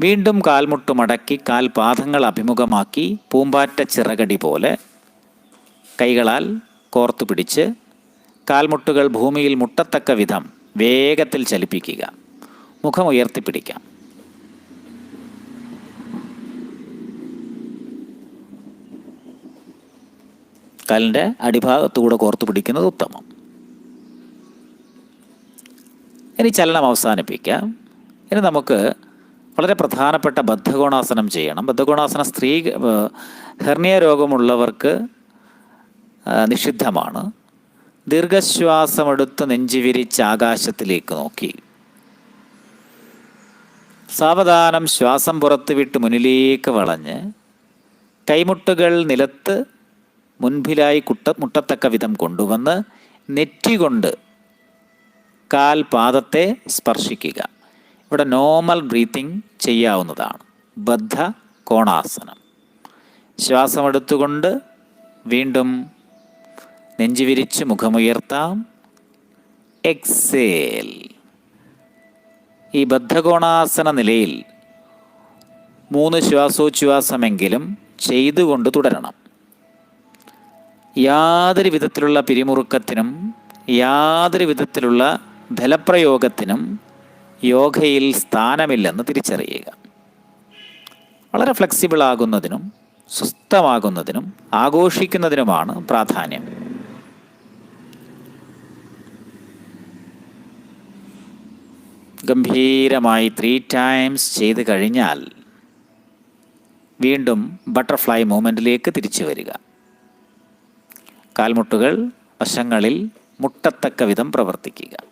വീണ്ടും കാൽമുട്ട് മടക്കി കാൽപാദങ്ങൾ അഭിമുഖമാക്കി പൂമ്പാറ്റ ചിറകടി പോലെ കൈകളാൽ കോർത്തു പിടിച്ച് കാൽമുട്ടുകൾ ഭൂമിയിൽ മുട്ടത്തക്ക വിധം വേഗത്തിൽ ചലിപ്പിക്കുക. മുഖം ഉയർത്തിപ്പിടിക്കാം. കാലിന്റെ അടിഭാഗത്തുകൂടെ കോർത്തു പിടിക്കുന്നത് ഉത്തമം. ഇനി ചലനം അവസാനിപ്പിക്കാം. ഇനി നമുക്ക് വളരെ പ്രധാനപ്പെട്ട ബദ്ധകോണാസനം ചെയ്യണം. ബദ്ധകോണാസനം സ്ത്രീ ഹെർണിയ രോഗമുള്ളവർക്ക് നിഷിദ്ധമാണ്. ദീർഘശ്വാസമെടുത്ത് നെഞ്ചി വിരിച്ച് ആകാശത്തിലേക്ക് നോക്കി. സാവധാനം ശ്വാസം പുറത്ത് വിട്ട് മുന്നിലേക്ക് വളഞ്ഞ് കൈമുട്ടുകൾ നിലത്ത് മുൻപിലായി കുട്ട മുട്ടത്തക്ക വിധം കൊണ്ടുവന്ന് നെറ്റി കൊണ്ട് കാൽ പാദത്തെ സ്പർശിക്കുക. ഇവിടെ നോർമൽ ബ്രീത്തിങ് ചെയ്യാവുന്നതാണ്. ബദ്ധ കോണാസനം. ശ്വാസം എടുത്തുകൊണ്ട് വീണ്ടും നെഞ്ചു വിരിച്ച് മുഖമുയർത്താം. എക്സേൽ ഈ ബദ്ധകോണാസന നിലയിൽ മൂന്ന് ശ്വാസോച്ഛ്വാസമെങ്കിലും ചെയ്തുകൊണ്ട് തുടരണം. യാതൊരു വിധത്തിലുള്ള പിരിമുറുക്കത്തിനും യാതൊരു വിധത്തിലുള്ള ബലപ്രയോഗത്തിനും യോഗയിൽ സ്ഥാനമില്ലെന്ന് തിരിച്ചറിയുക. വളരെ ഫ്ലെക്സിബിൾ ആകുന്നതിനും സ്വസ്ഥമാകുന്നതിനും ആഘോഷിക്കുന്നതിനുമാണ് പ്രാധാന്യം. ഗംഭീരമായി ത്രീ ടൈംസ് ചെയ്ത് കഴിഞ്ഞാൽ വീണ്ടും ബട്ടർഫ്ലൈ മൂവ്മെന്റിലേക്ക് തിരിച്ചു വരിക. കാൽമുട്ടുകൾ വശങ്ങളിൽ മുട്ടത്തക്ക വിധം പ്രവർത്തിക്കുക.